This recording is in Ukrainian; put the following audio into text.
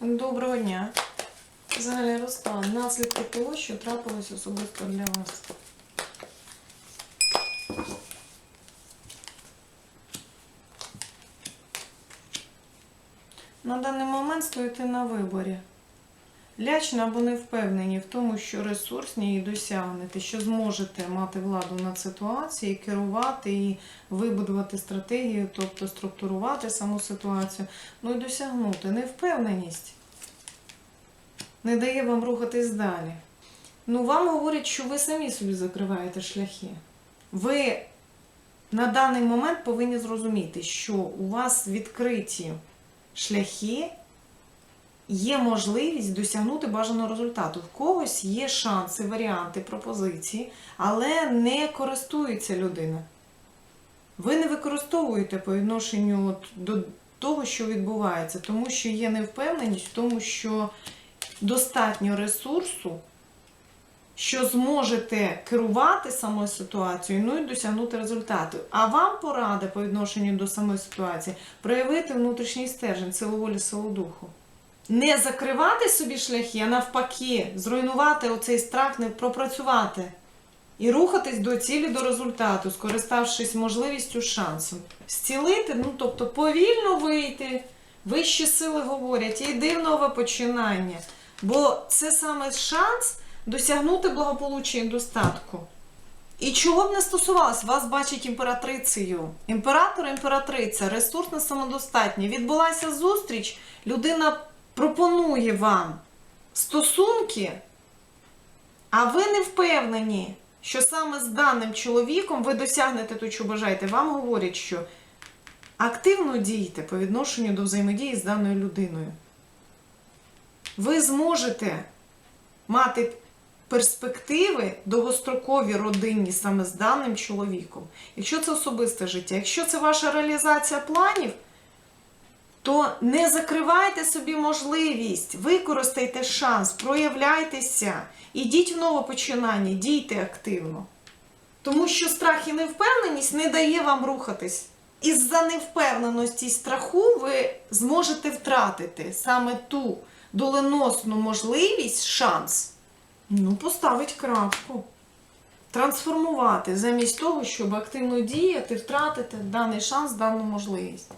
Доброго дня. Взагалі Руслан, Наслідки того, що трапилось особисто для вас. На даний момент стоїте на виборі. Лячно або не впевнені в тому, що ресурсні її досягнете, що зможете мати владу над ситуацією, керувати і вибудувати стратегію, тобто структурувати саму ситуацію, ну і досягнути. Невпевненість не дає вам рухатись далі. Ну, вам говорять, що ви самі собі закриваєте шляхи. Ви на даний момент повинні зрозуміти, що у вас відкриті шляхи, є можливість досягнути бажаного результату. В когось є шанси, варіанти, пропозиції, але не користується людина. Ви не використовуєте по відношенню до того, що відбувається, тому що є невпевненість в тому, що достатньо ресурсу, що зможете керувати самою ситуацією, ну і досягнути результату. А вам порада по відношенню до самої ситуації проявити внутрішній стержень, силу волі, силу духу. Не закривати собі шляхи, а навпаки, зруйнувати оцей страх, не пропрацювати. І рухатись до цілі, до результату, скориставшись можливістю шансом. Зцілити, ну тобто повільно вийти. Вищі сили говорять, йди в нове починання. Бо це саме шанс досягнути благополуччя і достатку. І чого б не стосувалось, вас бачить імператрицею. Імператор, імператриця, ресурсна самодостатня. Відбулася зустріч, людина пропонує вам стосунки, а ви не впевнені, що саме з даним чоловіком ви досягнете то, що бажаєте. Вам говорять, що активно дійте по відношенню до взаємодії з даною людиною. Ви зможете мати перспективи довгострокові родинні саме з даним чоловіком. Якщо це особисте життя, якщо це ваша реалізація планів, то не закривайте собі можливість, використайте шанс, проявляйтеся, ідіть в нове починання, дійте активно. Тому що страх і невпевненість не дає вам рухатись. Із-за невпевненості і страху ви зможете втратити саме ту доленосну можливість, шанс, ну, поставити крапку. Трансформувати замість того, щоб активно діяти, втратити даний шанс, дану можливість.